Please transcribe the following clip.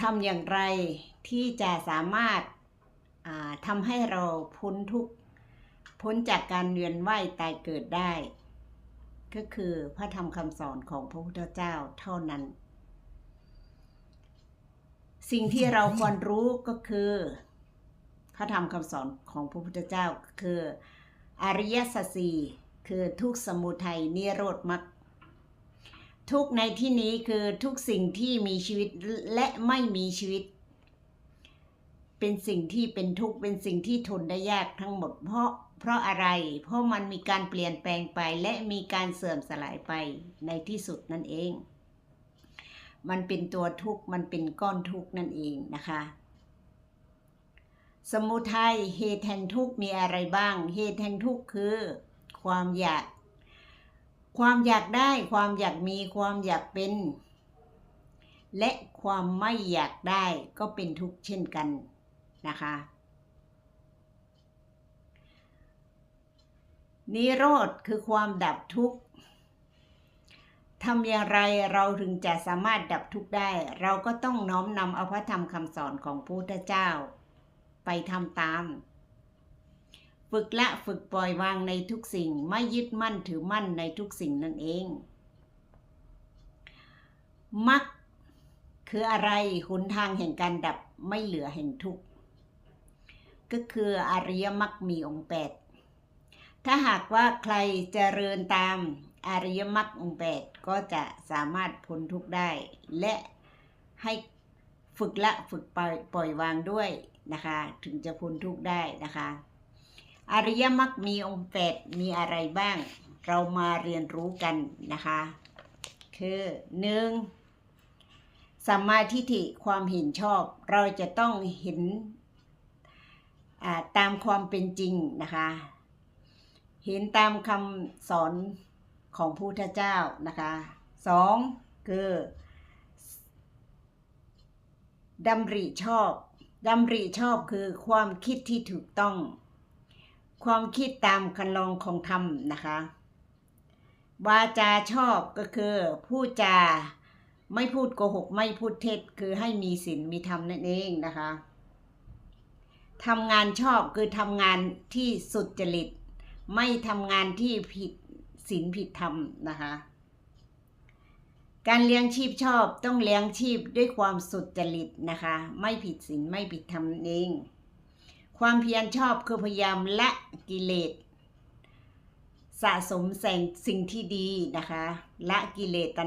ทำอย่างไรที่จะสามารถาทำให้เราพ้นทุกพ้นจากการเวียนว่ายตายเกิดได้ ก็คือพระธรรมคำสอนของพระพุทธเจ้าเท่านั้น สิ่งที่เราควรรู้ก็คือ พระธรรมคำสอนของพระพุทธเจ้าคือ อริยสัจสี่คือทุกสมุทัยนิโรธมรรค ทุกในที่นี้คือทุกสิ่งที่มีชีวิตและไม่มีชีวิต เป็นสิ่งที่เป็นทุกข์เป็นสิ่งที่ทนได้ยากทั้งหมด เพราะเพราะอะไร เพราะมันมีการเปลี่ยนแปลงไปและมีการเสื่อมสลายไปในที่สุดนั่นเอง มันเป็นตัวทุกข์มันเป็นก้อนทุกข์นั่นเองนะคะสมุทัยเหตุแห่งทุกข์มีอะไรบ้าง เหตุแห่งทุกข์คือ ความอยาก ความอยากได้ความอยากมีความอยากเป็น และความไม่อยากได้ก็เป็นทุกข์เช่นกันนะคะ นิโรธคือความดับทุกข์ทำอย่างไรเราถึงจะสามารถดับทุกข์ได้ เราก็ต้องน้อมนำเอาพระธรรมคำสอนของพระพุทธเจ้า ไปทำตาม ฝึกละฝึกปล่อยวางในทุกสิ่ง ไม่ยึดมั่นถือมั่นในทุกสิ่งนั่นเอง มักคืออะไรหนทางแห่งการดับไม่เหลือแห่งทุกข์ก็คืออริยมรรคมีองค์แปดถ้าหากว่าใครเจริญตามอริยมรรคองค์แปดก็จะสามารถพ้นทุกข์ได้ และให้ฝึกละฝึกปล่อยปล่อยวางด้วยนะคะ ถึงจะพ้นทุกข์ได้นะคะ อริยมรรคมีองค์แปดมีอะไรบ้าง เรามาเรียนรู้กันนะคะ คือหนึ่งสัมมาทิฏฐิความเห็นชอบ เราจะต้องเห็นตามความเป็นจริงนะคะ เห็นตามคำสอนของพุทธเจ้านะคะสองคือดำริชอบดำริชอบคือความคิดที่ถูกต้อง ความคิดตามคันลองของธรรมนะคะ วาจาชอบก็คือพูดจาไม่พูดโกหกไม่พูดเท็จคือให้มีศีลมีธรรมนั่นเองนะคะทำงานชอบคือทำงานที่สุดจริต ไม่ทำงานที่ผิดศีลผิดธรรมนะคะ การเลี้ยงชีพชอบต้องเลี้ยงชีพด้วยความสุดจริตนะคะ ไม่ผิดศีลไม่ผิดธรรมนั่นเอง ความเพียรชอบคือพยายามละกิเลสสะสมแสงสิ่งที่ดีนะคะ ละกิเลสตัณ